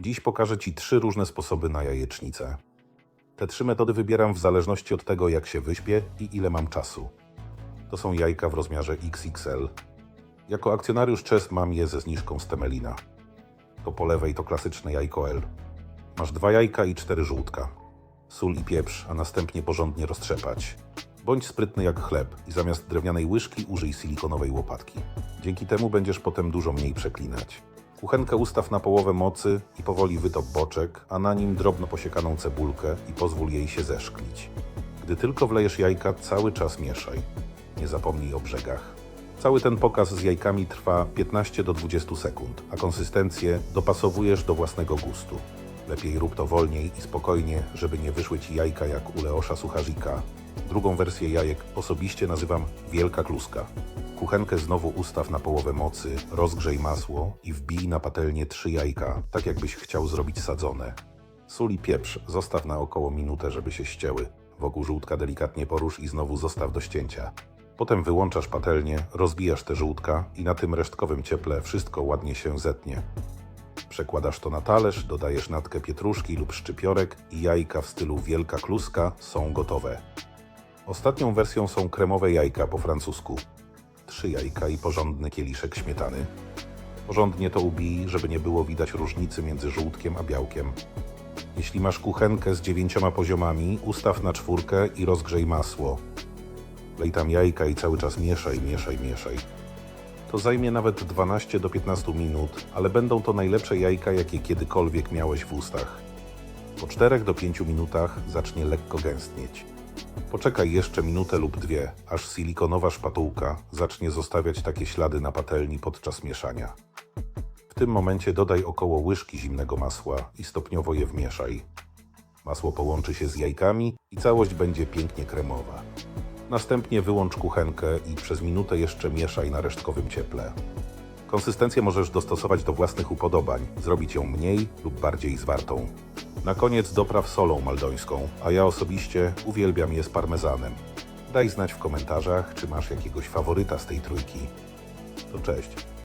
Dziś pokażę Ci trzy różne sposoby na jajecznicę. Te trzy metody wybieram w zależności od tego, jak się wyśpię i ile mam czasu. To są jajka w rozmiarze XXL. Jako akcjonariusz Chess mam je ze zniżką z Temelina. To po lewej to klasyczne jajko L. Masz dwa jajka i cztery żółtka. Sól i pieprz, a następnie porządnie roztrzepać. Bądź sprytny jak chleb i zamiast drewnianej łyżki użyj silikonowej łopatki. Dzięki temu będziesz potem dużo mniej przeklinać. Kuchenkę ustaw na połowę mocy i powoli wytop boczek, a na nim drobno posiekaną cebulkę i pozwól jej się zeszklić. Gdy tylko wlejesz jajka, cały czas mieszaj. Nie zapomnij o brzegach. Cały ten pokaz z jajkami trwa 15 do 20 sekund, a konsystencję dopasowujesz do własnego gustu. Lepiej rób to wolniej i spokojnie, żeby nie wyszły ci jajka jak u Leosza Sucharzika. Drugą wersję jajek osobiście nazywam Wielka Kluska. Kuchenkę znowu ustaw na połowę mocy, rozgrzej masło i wbij na patelnię trzy jajka, tak jakbyś chciał zrobić sadzone. Sól i pieprz zostaw na około minutę, żeby się ścięły. Wokół żółtka delikatnie porusz i znowu zostaw do ścięcia. Potem wyłączasz patelnię, rozbijasz te żółtka i na tym resztkowym cieple wszystko ładnie się zetnie. Przekładasz to na talerz, dodajesz natkę pietruszki lub szczypiorek i jajka w stylu wielka kluska są gotowe. Ostatnią wersją są kremowe jajka po francusku. Trzy jajka i porządny kieliszek śmietany. Porządnie to ubij, żeby nie było widać różnicy między żółtkiem a białkiem. Jeśli masz kuchenkę z dziewięcioma poziomami, ustaw na czwórkę i rozgrzej masło. Lej tam jajka i cały czas mieszaj, mieszaj, mieszaj. To zajmie nawet 12 do 15 minut, ale będą to najlepsze jajka, jakie kiedykolwiek miałeś w ustach. Po 4 do 5 minutach zacznie lekko gęstnieć. Poczekaj jeszcze minutę lub dwie, aż silikonowa szpatułka zacznie zostawiać takie ślady na patelni podczas mieszania. W tym momencie dodaj około łyżki zimnego masła i stopniowo je wmieszaj. Masło połączy się z jajkami i całość będzie pięknie kremowa. Następnie wyłącz kuchenkę i przez minutę jeszcze mieszaj na resztkowym cieple. Konsystencję możesz dostosować do własnych upodobań, zrobić ją mniej lub bardziej zwartą. Na koniec dopraw solą maldońską, a ja osobiście uwielbiam je z parmezanem. Daj znać w komentarzach, czy masz jakiegoś faworyta z tej trójki. To cześć.